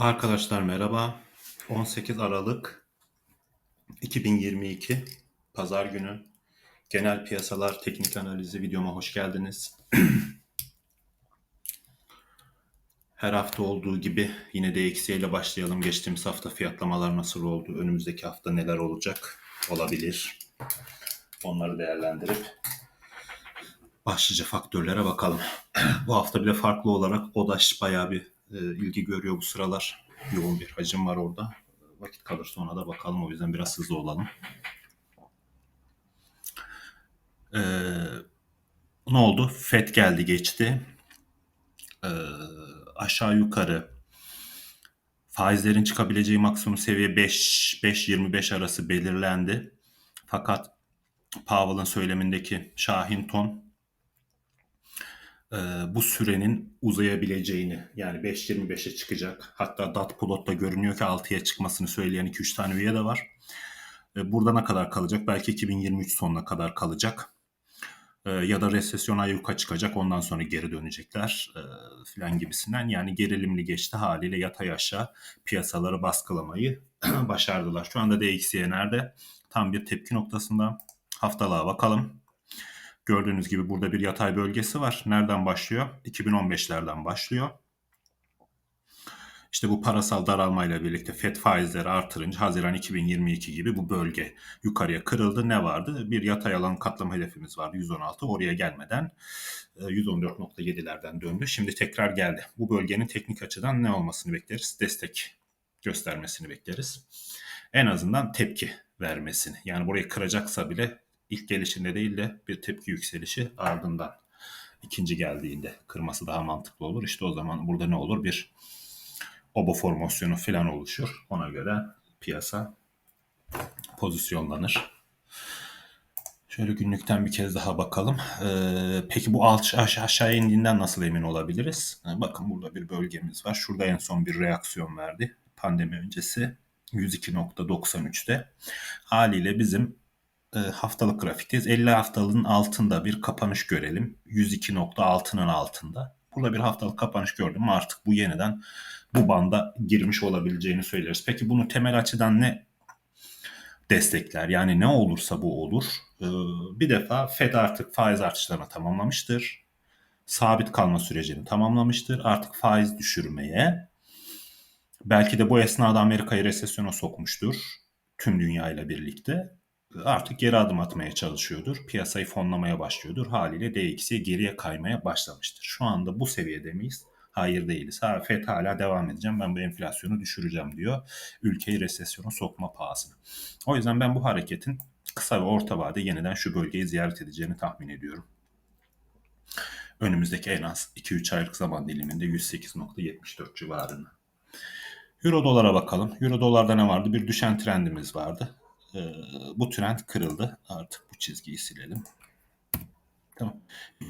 Arkadaşlar merhaba. 18 Aralık 2022 Pazar günü genel piyasalar teknik analizi videoma hoş geldiniz. Her hafta olduğu gibi yine DXY ile başlayalım. Geçtiğimiz hafta fiyatlamalar nasıl oldu? Önümüzdeki hafta neler olacak? Olabilir. Onları değerlendirip başlıca faktörlere bakalım. Bu hafta bile farklı olarak ODAŞ bayağı bir e, ilgi görüyor bu sıralar. Yoğun bir hacim var orada. Vakit kalırsa ona da bakalım. O yüzden biraz hızlı olalım. Ee, ne oldu? FED geldi geçti. Ee, aşağı yukarı faizlerin çıkabileceği maksimum seviye 5 5-25 arası belirlendi. Fakat Powell'ın söylemindeki Şahin ton e, bu sürenin uzayabileceğini yani 5.25'e çıkacak. Hatta dot plot'ta görünüyor ki 6'ya çıkmasını söyleyen 2-3 tane üye de var. E, burada ne kadar kalacak? Belki 2023 sonuna kadar kalacak. E, ya da resesyon ayyuka çıkacak ondan sonra geri dönecekler e, filan gibisinden. Yani gerilimli geçti haliyle yatay aşağı piyasaları baskılamayı başardılar. Şu anda DXY nerede? Tam bir tepki noktasında. Haftalığa bakalım. Gördüğünüz gibi burada bir yatay bölgesi var. Nereden başlıyor? 2015'lerden başlıyor. İşte bu parasal daralmayla birlikte FED faizleri artırınca Haziran 2022 gibi bu bölge yukarıya kırıldı. Ne vardı? Bir yatay alan katlama hedefimiz vardı 116. Oraya gelmeden 114.7'lerden e, döndü. Şimdi tekrar geldi. Bu bölgenin teknik açıdan ne olmasını bekleriz? Destek göstermesini bekleriz. En azından tepki vermesini. Yani burayı kıracaksa bile ilk gelişinde değil de bir tepki yükselişi ardından ikinci geldiğinde kırması daha mantıklı olur. İşte o zaman burada ne olur? Bir obo formasyonu falan oluşur. Ona göre piyasa pozisyonlanır. Şöyle günlükten bir kez daha bakalım. Ee, peki bu alt aşağı, aşağıya indiğinden nasıl emin olabiliriz? Ee, bakın burada bir bölgemiz var. Şurada en son bir reaksiyon verdi. Pandemi öncesi 102.93'te. Haliyle bizim haftalık grafikteyiz. 50 haftalığın altında bir kapanış görelim. 102.6'nın altında. Burada bir haftalık kapanış gördüm artık bu yeniden bu banda girmiş olabileceğini söyleriz. Peki bunu temel açıdan ne destekler? Yani ne olursa bu olur. Ee, bir defa Fed artık faiz artışlarını tamamlamıştır. Sabit kalma sürecini tamamlamıştır. Artık faiz düşürmeye belki de bu esnada Amerika'yı resesyona sokmuştur tüm dünya ile birlikte artık geri adım atmaya çalışıyordur. Piyasayı fonlamaya başlıyordur. Haliyle DXY geriye kaymaya başlamıştır. Şu anda bu seviyede miyiz? Hayır değiliz. Ha, FED hala devam edeceğim. Ben bu enflasyonu düşüreceğim diyor. Ülkeyi resesyona sokma pahasına. O yüzden ben bu hareketin kısa ve orta vade yeniden şu bölgeyi ziyaret edeceğini tahmin ediyorum. Önümüzdeki en az 2-3 aylık zaman diliminde 108.74 civarını. Euro dolara bakalım. Euro dolarda ne vardı? Bir düşen trendimiz vardı. Ee, bu trend kırıldı. Artık bu çizgiyi silelim. Tamam.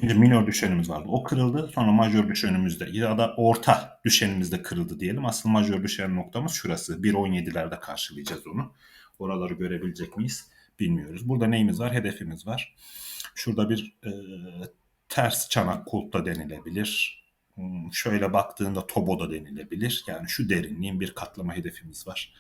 Şimdi minor düşenimiz vardı. O kırıldı. Sonra majör düşenimizde ya da orta düşenimizde kırıldı diyelim. Aslında majör düşen noktamız şurası. 1.17'lerde karşılayacağız onu. Oraları görebilecek miyiz? Bilmiyoruz. Burada neyimiz var? Hedefimiz var. Şurada bir e, ters çanak kulpta denilebilir. Hmm, şöyle baktığında toboda denilebilir. Yani şu derinliğin bir katlama hedefimiz var.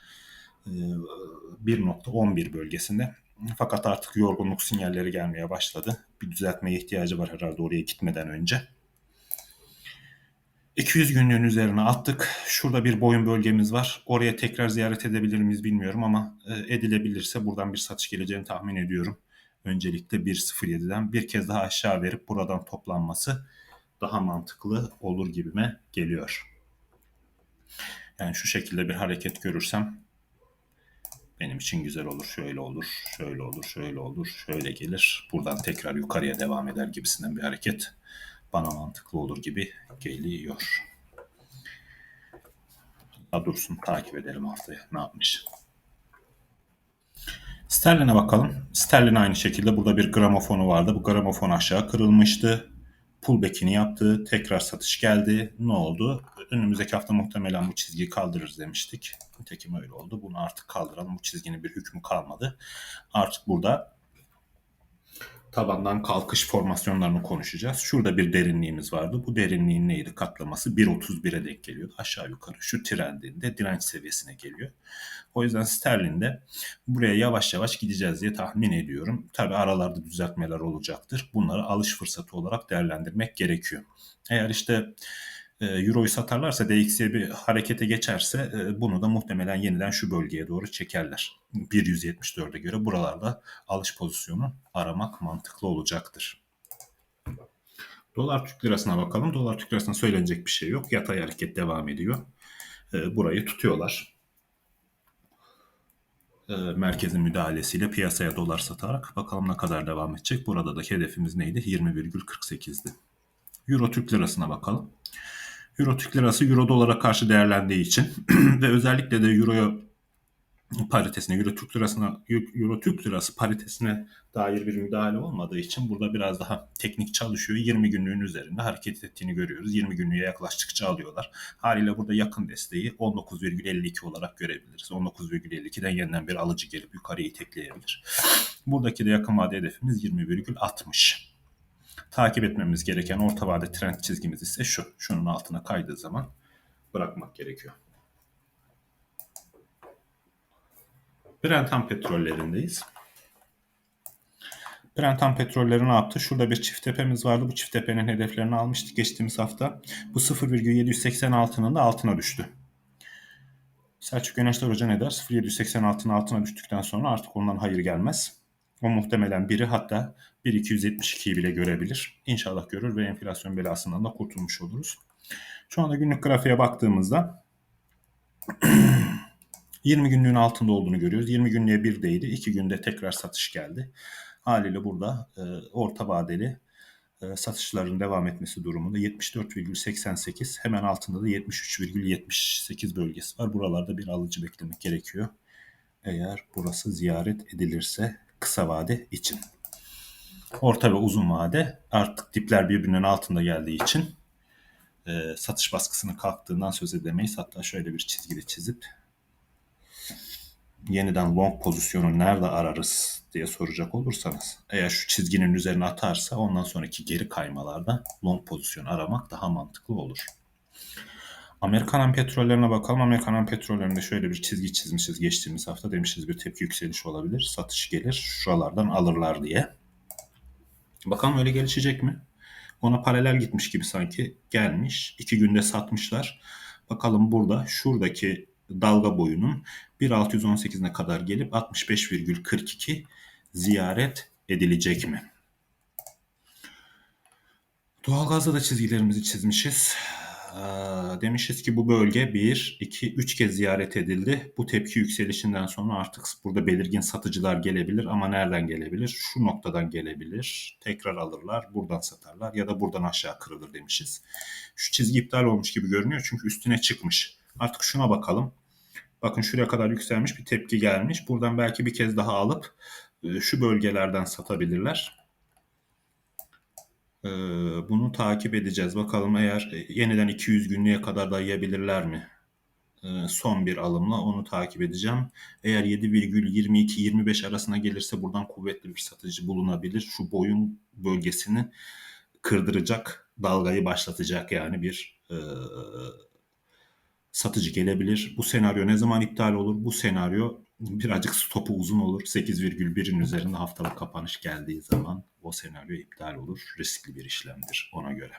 1.11 e, bölgesinde. Fakat artık yorgunluk sinyalleri gelmeye başladı. Bir düzeltmeye ihtiyacı var herhalde oraya gitmeden önce. 200 günlüğün üzerine attık. Şurada bir boyun bölgemiz var. Oraya tekrar ziyaret edebilir miyiz bilmiyorum ama e, edilebilirse buradan bir satış geleceğini tahmin ediyorum. Öncelikle 1.07'den bir kez daha aşağı verip buradan toplanması daha mantıklı olur gibime geliyor. Yani şu şekilde bir hareket görürsem benim için güzel olur. Şöyle olur, şöyle olur, şöyle olur, şöyle gelir. Buradan tekrar yukarıya devam eder gibisinden bir hareket bana mantıklı olur gibi geliyor. Ha dursun takip edelim haftaya ne yapmış. Sterlin'e bakalım. Sterlin aynı şekilde burada bir gramofonu vardı. Bu gramofon aşağı kırılmıştı pullback'ini yaptı. Tekrar satış geldi. Ne oldu? Önümüzdeki hafta muhtemelen bu çizgiyi kaldırırız demiştik. Nitekim öyle oldu. Bunu artık kaldıralım. Bu çizginin bir hükmü kalmadı. Artık burada tabandan kalkış formasyonlarını konuşacağız. Şurada bir derinliğimiz vardı. Bu derinliğin neydi? Katlaması 1.31'e denk geliyor. Aşağı yukarı şu trendinde direnç seviyesine geliyor. O yüzden sterlinde buraya yavaş yavaş gideceğiz diye tahmin ediyorum. Tabi aralarda düzeltmeler olacaktır. Bunları alış fırsatı olarak değerlendirmek gerekiyor. Eğer işte Euro'yu satarlarsa DXY bir harekete geçerse e, bunu da muhtemelen yeniden şu bölgeye doğru çekerler. 1.174'e göre buralarda alış pozisyonu aramak mantıklı olacaktır. Dolar Türk Lirası'na bakalım. Dolar Türk Lirası'na söylenecek bir şey yok. Yatay hareket devam ediyor. E, burayı tutuyorlar. Merkezin müdahalesiyle piyasaya dolar satarak bakalım ne kadar devam edecek. Burada da hedefimiz neydi? 20,48'di. Euro Türk Lirası'na bakalım. Euro Türk Lirası Euro dolara karşı değerlendiği için ve özellikle de Euro'ya paritesine, Euro Türk Lirası'na, Euro Türk Lirası paritesine dair bir müdahale olmadığı için burada biraz daha teknik çalışıyor. 20 günlüğün üzerinde hareket ettiğini görüyoruz. 20 günlüğe yaklaştıkça alıyorlar. Haliyle burada yakın desteği 19,52 olarak görebiliriz. 19,52'den yeniden bir alıcı gelip yukarıya itekleyebilir. Buradaki de yakın vade hedefimiz 20,60 takip etmemiz gereken orta vade trend çizgimiz ise şu. Şunun altına kaydığı zaman bırakmak gerekiyor. Brent petrollerindeyiz. Brent petrolleri ne yaptı? Şurada bir çift tepemiz vardı. Bu çift tepenin hedeflerini almıştık geçtiğimiz hafta. Bu 0,786'nın da altına düştü. Selçuk Güneşler Hoca ne der? 0,786'nın altına düştükten sonra artık ondan hayır gelmez. O muhtemelen biri hatta 1.272'yi bile görebilir. İnşallah görür ve enflasyon belasından da kurtulmuş oluruz. Şu anda günlük grafiğe baktığımızda 20 günlüğün altında olduğunu görüyoruz. 20 günlüğe 1'deydi. 2 günde tekrar satış geldi. Haliyle burada e, orta vadeli e, satışların devam etmesi durumunda 74,88 hemen altında da 73,78 bölgesi var. Buralarda bir alıcı beklemek gerekiyor. Eğer burası ziyaret edilirse kısa vade için. Orta ve uzun vade artık dipler birbirinin altında geldiği için e, satış baskısının kalktığından söz edemeyiz. Hatta şöyle bir çizgide çizip yeniden long pozisyonu nerede ararız diye soracak olursanız eğer şu çizginin üzerine atarsa ondan sonraki geri kaymalarda long pozisyon aramak daha mantıklı olur. Amerikan petrollerine bakalım. Amerikan petrollerinde şöyle bir çizgi çizmişiz geçtiğimiz hafta. Demişiz bir tepki yükselişi olabilir. Satış gelir. Şuralardan alırlar diye. Bakalım öyle gelişecek mi? Ona paralel gitmiş gibi sanki gelmiş. İki günde satmışlar. Bakalım burada şuradaki dalga boyunun 1.618'ne kadar gelip 65,42 ziyaret edilecek mi? Doğalgazda da çizgilerimizi çizmişiz demişiz ki bu bölge 1, 2, 3 kez ziyaret edildi. Bu tepki yükselişinden sonra artık burada belirgin satıcılar gelebilir ama nereden gelebilir? Şu noktadan gelebilir. Tekrar alırlar, buradan satarlar ya da buradan aşağı kırılır demişiz. Şu çizgi iptal olmuş gibi görünüyor çünkü üstüne çıkmış. Artık şuna bakalım. Bakın şuraya kadar yükselmiş bir tepki gelmiş. Buradan belki bir kez daha alıp şu bölgelerden satabilirler. Ee, bunu takip edeceğiz. Bakalım eğer e, yeniden 200 günlüğe kadar dayayabilirler mi? Ee, son bir alımla onu takip edeceğim. Eğer 7,22-25 arasına gelirse buradan kuvvetli bir satıcı bulunabilir. Şu boyun bölgesini kırdıracak, dalgayı başlatacak yani bir e, satıcı gelebilir. Bu senaryo ne zaman iptal olur? Bu senaryo birazcık stopu uzun olur. 8,1'in üzerinde haftalık kapanış geldiği zaman o senaryo iptal olur. Riskli bir işlemdir ona göre.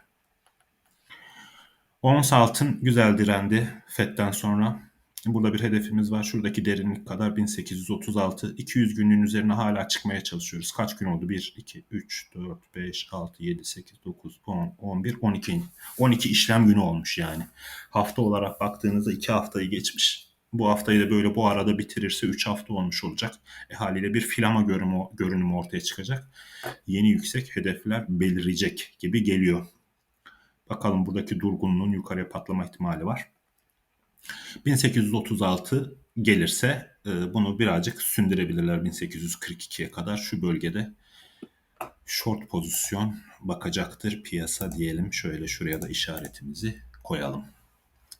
Ons altın güzel direndi FED'den sonra. Burada bir hedefimiz var. Şuradaki derinlik kadar 1836. 200 günlüğün üzerine hala çıkmaya çalışıyoruz. Kaç gün oldu? 1, 2, 3, 4, 5, 6, 7, 8, 9, 10, 11, 12. 12 işlem günü olmuş yani. Hafta olarak baktığınızda 2 haftayı geçmiş. Bu haftayı da böyle bu arada bitirirse 3 hafta olmuş olacak. E haliyle bir filama görünümü, görünümü ortaya çıkacak. Yeni yüksek hedefler belirecek gibi geliyor. Bakalım buradaki durgunluğun yukarıya patlama ihtimali var. 1836 gelirse e, bunu birazcık sündürebilirler 1842'ye kadar şu bölgede short pozisyon bakacaktır piyasa diyelim. Şöyle şuraya da işaretimizi koyalım.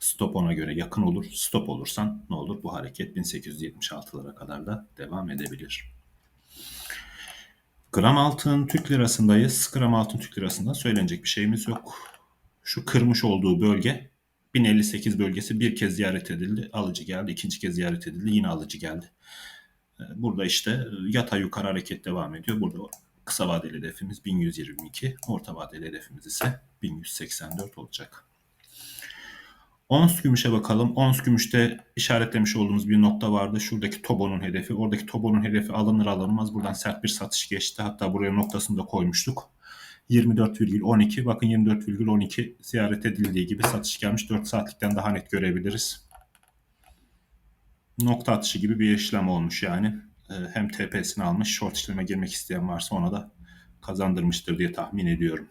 Stop ona göre yakın olur. Stop olursan ne olur? Bu hareket 1876'lara kadar da devam edebilir. Gram altın Türk lirasındayız. Gram altın Türk lirasında söylenecek bir şeyimiz yok. Şu kırmış olduğu bölge 1058 bölgesi bir kez ziyaret edildi. Alıcı geldi. ikinci kez ziyaret edildi. Yine alıcı geldi. Ee, Burada işte yatay yukarı hareket devam ediyor. Burada kısa vadeli hedefimiz 1122. Orta vadeli hedefimiz ise 1184 olacak. Ons gümüşe bakalım. Ons gümüşte işaretlemiş olduğumuz bir nokta vardı. Şuradaki Tobo'nun hedefi. Oradaki Tobo'nun hedefi alınır alınmaz. Buradan sert bir satış geçti. Hatta buraya noktasını da koymuştuk. 24,12. Bakın 24,12 ziyaret edildiği gibi satış gelmiş. 4 saatlikten daha net görebiliriz. Nokta atışı gibi bir işlem olmuş yani. Ee, Hem TP'sini almış. Short işleme girmek isteyen varsa ona da kazandırmıştır diye tahmin ediyorum.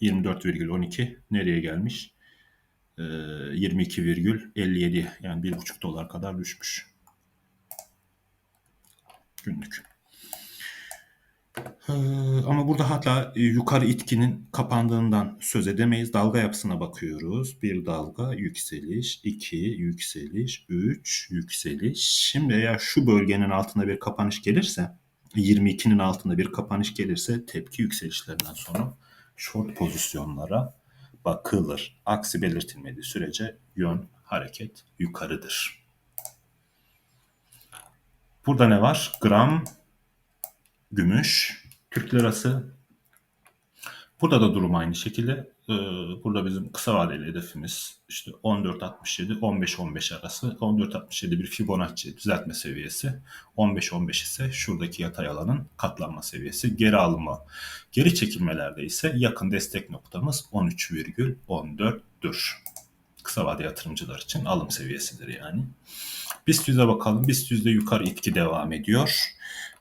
24,12 nereye gelmiş? Ee, 22,57 yani 1,5 dolar kadar düşmüş. Günlük. Ee, Ama burada hatta e, yukarı itkinin kapandığından söz edemeyiz. Dalga yapısına bakıyoruz. Bir dalga yükseliş, iki yükseliş, üç yükseliş. Şimdi eğer şu bölgenin altında bir kapanış gelirse, 22'nin altında bir kapanış gelirse tepki yükselişlerinden sonra short pozisyonlara bakılır. Aksi belirtilmediği sürece yön hareket yukarıdır. Burada ne var? Gram gümüş, Türk lirası. Burada da durum aynı şekilde. Ee, Burada bizim kısa vadeli hedefimiz işte 14.67 15.15 arası. 14.67 bir Fibonacci düzeltme seviyesi. 15.15 ise şuradaki yatay alanın katlanma seviyesi. Geri alma, geri çekilmelerde ise yakın destek noktamız 13,14'dür. Kısa vade yatırımcılar için alım seviyesidir yani. BIST 100'e bakalım. BIST 100'de yukarı itki devam ediyor.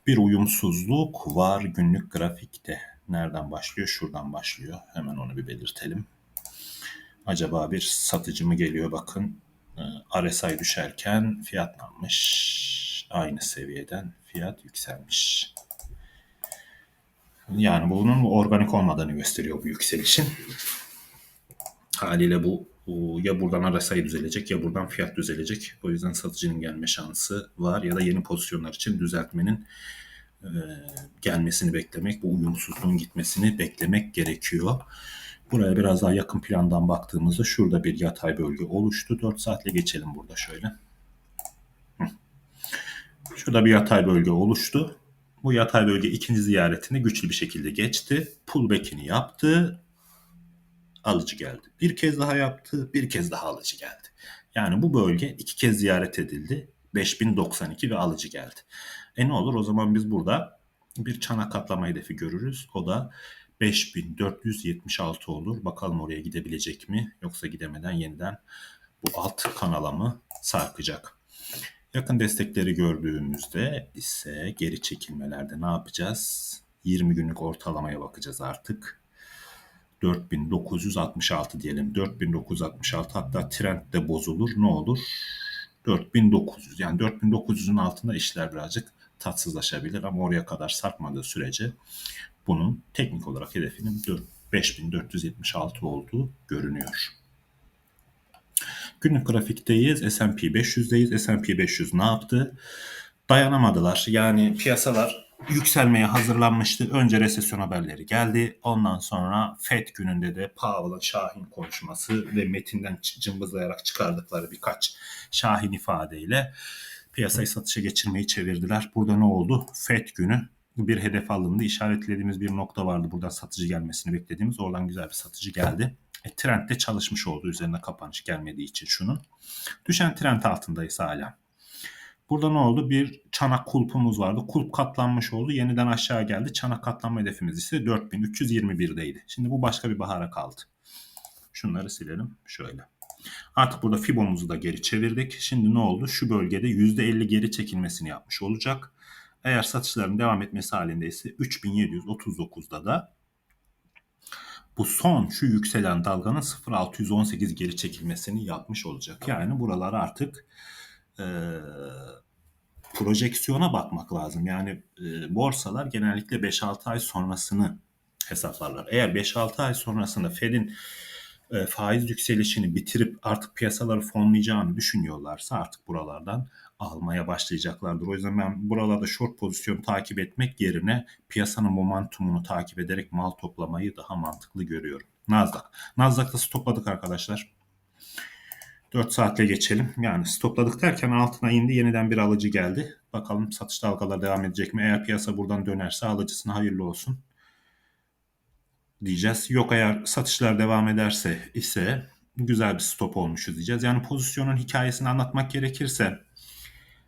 Bir uyumsuzluk var günlük grafikte. Nereden başlıyor? Şuradan başlıyor. Hemen onu bir belirtelim. Acaba bir satıcı mı geliyor? Bakın Ee, RSI düşerken fiyatlanmış. Aynı seviyeden fiyat yükselmiş. Yani bunun organik olmadığını gösteriyor bu yükselişin. Haliyle bu ya buradan RSI düzelecek ya buradan fiyat düzelecek. O yüzden satıcının gelme şansı var ya da yeni pozisyonlar için düzeltmenin e, gelmesini beklemek, bu uyumsuzluğun gitmesini beklemek gerekiyor. Buraya biraz daha yakın plandan baktığımızda şurada bir yatay bölge oluştu. 4 saatle geçelim burada şöyle. Şurada bir yatay bölge oluştu. Bu yatay bölge ikinci ziyaretini güçlü bir şekilde geçti. Pullback'ini yaptı. Alıcı geldi. Bir kez daha yaptı. Bir kez daha alıcı geldi. Yani bu bölge iki kez ziyaret edildi. 5092 ve alıcı geldi. E ne olur o zaman biz burada bir çanak katlama hedefi görürüz. O da 5476 olur. Bakalım oraya gidebilecek mi? Yoksa gidemeden yeniden bu alt kanala mı sarkacak? Yakın destekleri gördüğümüzde ise geri çekilmelerde ne yapacağız? 20 günlük ortalamaya bakacağız artık. 4966 diyelim. 4966 hatta trend de bozulur. Ne olur? 4900 yani 4900'ün altında işler birazcık tatsızlaşabilir ama oraya kadar sarkmadığı sürece bunun teknik olarak hedefinin 5476 olduğu görünüyor. Günlük grafikteyiz. S&P 500'deyiz. S&P 500 ne yaptı? Dayanamadılar. Yani piyasalar yükselmeye hazırlanmıştı. Önce resesyon haberleri geldi. Ondan sonra FED gününde de Powell'ın Şahin konuşması ve metinden cımbızlayarak çıkardıkları birkaç Şahin ifadeyle piyasayı satışa geçirmeyi çevirdiler. Burada ne oldu? FED günü bir hedef alındı. İşaretlediğimiz bir nokta vardı. Buradan satıcı gelmesini beklediğimiz. Oradan güzel bir satıcı geldi. E, trend de çalışmış oldu üzerine kapanış gelmediği için şunun. Düşen trend altındayız hala. Burada ne oldu? Bir çanak kulpumuz vardı. Kulp katlanmış oldu. Yeniden aşağı geldi. Çanak katlanma hedefimiz ise 4321'deydi. Şimdi bu başka bir bahara kaldı. Şunları silelim. Şöyle. Artık burada Fibo'muzu da geri çevirdik. Şimdi ne oldu? Şu bölgede %50 geri çekilmesini yapmış olacak. Eğer satışların devam etmesi halinde ise 3739'da da bu son şu yükselen dalganın 0618 geri çekilmesini yapmış olacak. Yani buralar artık e, projeksiyona bakmak lazım. Yani e, borsalar genellikle 5-6 ay sonrasını hesaplarlar. Eğer 5-6 ay sonrasında Fed'in e, faiz yükselişini bitirip artık piyasaları fonlayacağını düşünüyorlarsa artık buralardan almaya başlayacaklardır. O yüzden ben buralarda short pozisyon takip etmek yerine piyasanın momentumunu takip ederek mal toplamayı daha mantıklı görüyorum. Nasdaq. Nasdaq'ta stopladık arkadaşlar. 4 saatle geçelim. Yani stopladık derken altına indi yeniden bir alıcı geldi. Bakalım satış dalgaları devam edecek mi? Eğer piyasa buradan dönerse alıcısına hayırlı olsun diyeceğiz. Yok eğer satışlar devam ederse ise güzel bir stop olmuşuz diyeceğiz. Yani pozisyonun hikayesini anlatmak gerekirse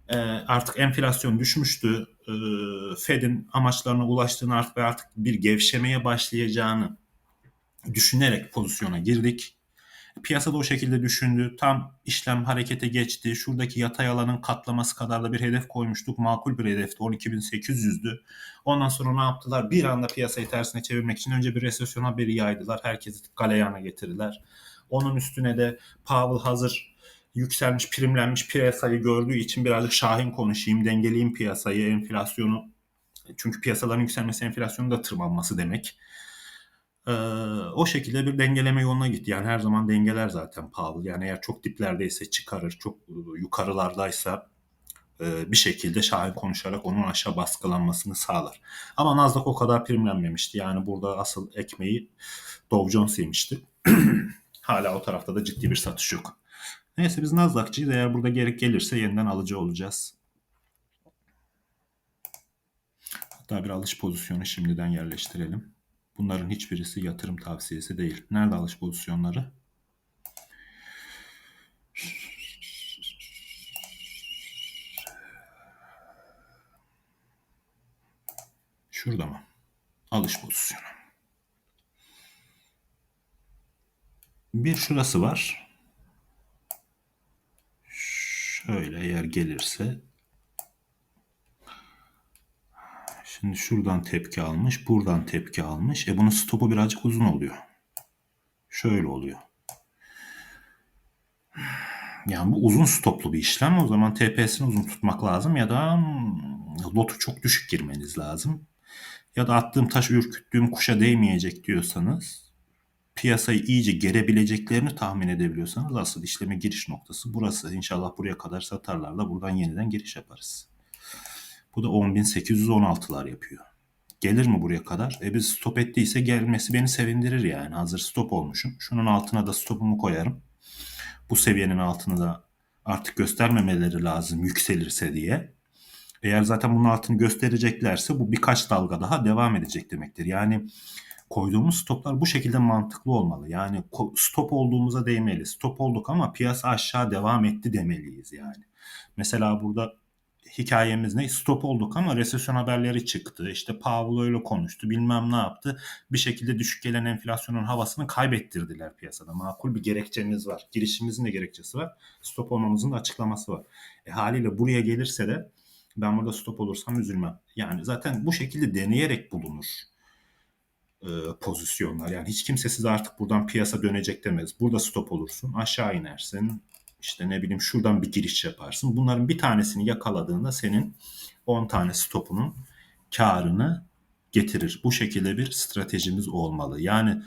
e, artık enflasyon düşmüştü. E, Fed'in amaçlarına ulaştığını artık ve artık bir gevşemeye başlayacağını düşünerek pozisyona girdik. Piyasada o şekilde düşündü. Tam işlem harekete geçti. Şuradaki yatay alanın katlaması kadar da bir hedef koymuştuk. Makul bir hedefti. 12.800'dü. Ondan sonra ne yaptılar? Bir anda piyasayı tersine çevirmek için önce bir resesyon haberi yaydılar. Herkesi galeyana getirdiler. Onun üstüne de Powell hazır yükselmiş, primlenmiş piyasayı gördüğü için birazcık şahin konuşayım, dengeleyeyim piyasayı, enflasyonu. Çünkü piyasaların yükselmesi enflasyonun da tırmanması demek. O şekilde bir dengeleme yoluna gitti. Yani her zaman dengeler zaten Powell. Yani eğer çok diplerdeyse çıkarır, çok yukarılardaysa bir şekilde şahin konuşarak onun aşağı baskılanmasını sağlar. Ama Nasdaq o kadar primlenmemişti. Yani burada asıl ekmeği Dow Jones yemişti. Hala o tarafta da ciddi bir satış yok. Neyse biz Nasdaq'cıyız. Eğer burada gerek gelirse yeniden alıcı olacağız. Hatta bir alış pozisyonu şimdiden yerleştirelim. Bunların hiçbirisi yatırım tavsiyesi değil. Nerede alış pozisyonları? Şurada mı? Alış pozisyonu. Bir şurası var. Şöyle eğer gelirse Şimdi şuradan tepki almış, buradan tepki almış. E bunun stopu birazcık uzun oluyor. Şöyle oluyor. Yani bu uzun stoplu bir işlem. O zaman TP'sini uzun tutmak lazım ya da hmm, lotu çok düşük girmeniz lazım. Ya da attığım taş ürküttüğüm kuşa değmeyecek diyorsanız piyasayı iyice gerebileceklerini tahmin edebiliyorsanız asıl işleme giriş noktası burası. İnşallah buraya kadar satarlar da buradan yeniden giriş yaparız. Bu da 10.816'lar yapıyor. Gelir mi buraya kadar? E biz stop ettiyse gelmesi beni sevindirir yani. Hazır stop olmuşum. Şunun altına da stopumu koyarım. Bu seviyenin altını da artık göstermemeleri lazım yükselirse diye. Eğer zaten bunun altını göstereceklerse bu birkaç dalga daha devam edecek demektir. Yani koyduğumuz stoplar bu şekilde mantıklı olmalı. Yani stop olduğumuza değmeli. Stop olduk ama piyasa aşağı devam etti demeliyiz yani. Mesela burada hikayemiz ne? Stop olduk ama resesyon haberleri çıktı. İşte Powell öyle konuştu. Bilmem ne yaptı. Bir şekilde düşük gelen enflasyonun havasını kaybettirdiler piyasada. Makul bir gerekçemiz var. Girişimizin de gerekçesi var. Stop olmamızın da açıklaması var. E, haliyle buraya gelirse de ben burada stop olursam üzülmem. Yani zaten bu şekilde deneyerek bulunur e, pozisyonlar. Yani hiç kimse size artık buradan piyasa dönecek demez. Burada stop olursun, aşağı inersin, işte ne bileyim şuradan bir giriş yaparsın. Bunların bir tanesini yakaladığında senin 10 tane stopunun karını getirir. Bu şekilde bir stratejimiz olmalı. Yani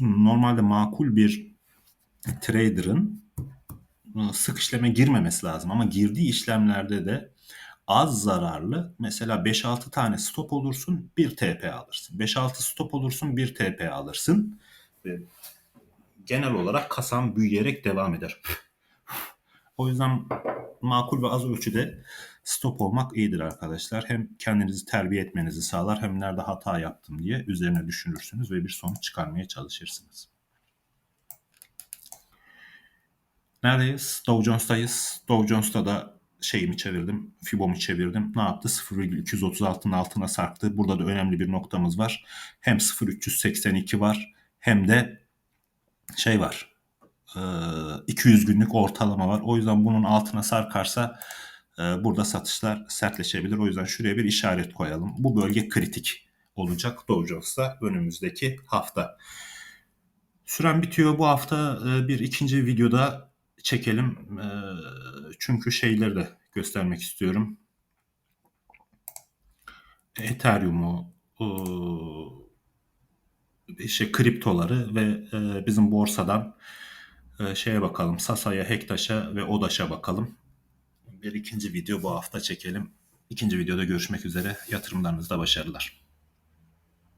normalde makul bir trader'ın ıı, sık işleme girmemesi lazım ama girdiği işlemlerde de az zararlı mesela 5-6 tane stop olursun 1 TP alırsın. 5-6 stop olursun 1 TP alırsın. Genel olarak kasan büyüyerek devam eder. O yüzden makul ve az ölçüde stop olmak iyidir arkadaşlar. Hem kendinizi terbiye etmenizi sağlar hem nerede hata yaptım diye üzerine düşünürsünüz ve bir sonuç çıkarmaya çalışırsınız. Neredeyiz? Dow Jones'tayız. Dow Jones'ta da şeyimi çevirdim, Fibo'mu çevirdim. Ne yaptı? 0,236'nın altına sarktı. Burada da önemli bir noktamız var. Hem 0,382 var hem de şey var. 200 günlük ortalama var. O yüzden bunun altına sarkarsa burada satışlar sertleşebilir. O yüzden şuraya bir işaret koyalım. Bu bölge kritik olacak Dow Jones'ta önümüzdeki hafta. Süren bitiyor. Bu hafta bir ikinci videoda çekelim. Çünkü şeyleri de göstermek istiyorum. Ethereum'u işte kriptoları ve e, bizim borsadan e, şeye bakalım. Sasa'ya, Hektaş'a ve Odaş'a bakalım. Bir ikinci video bu hafta çekelim. İkinci videoda görüşmek üzere. Yatırımlarınızda başarılar.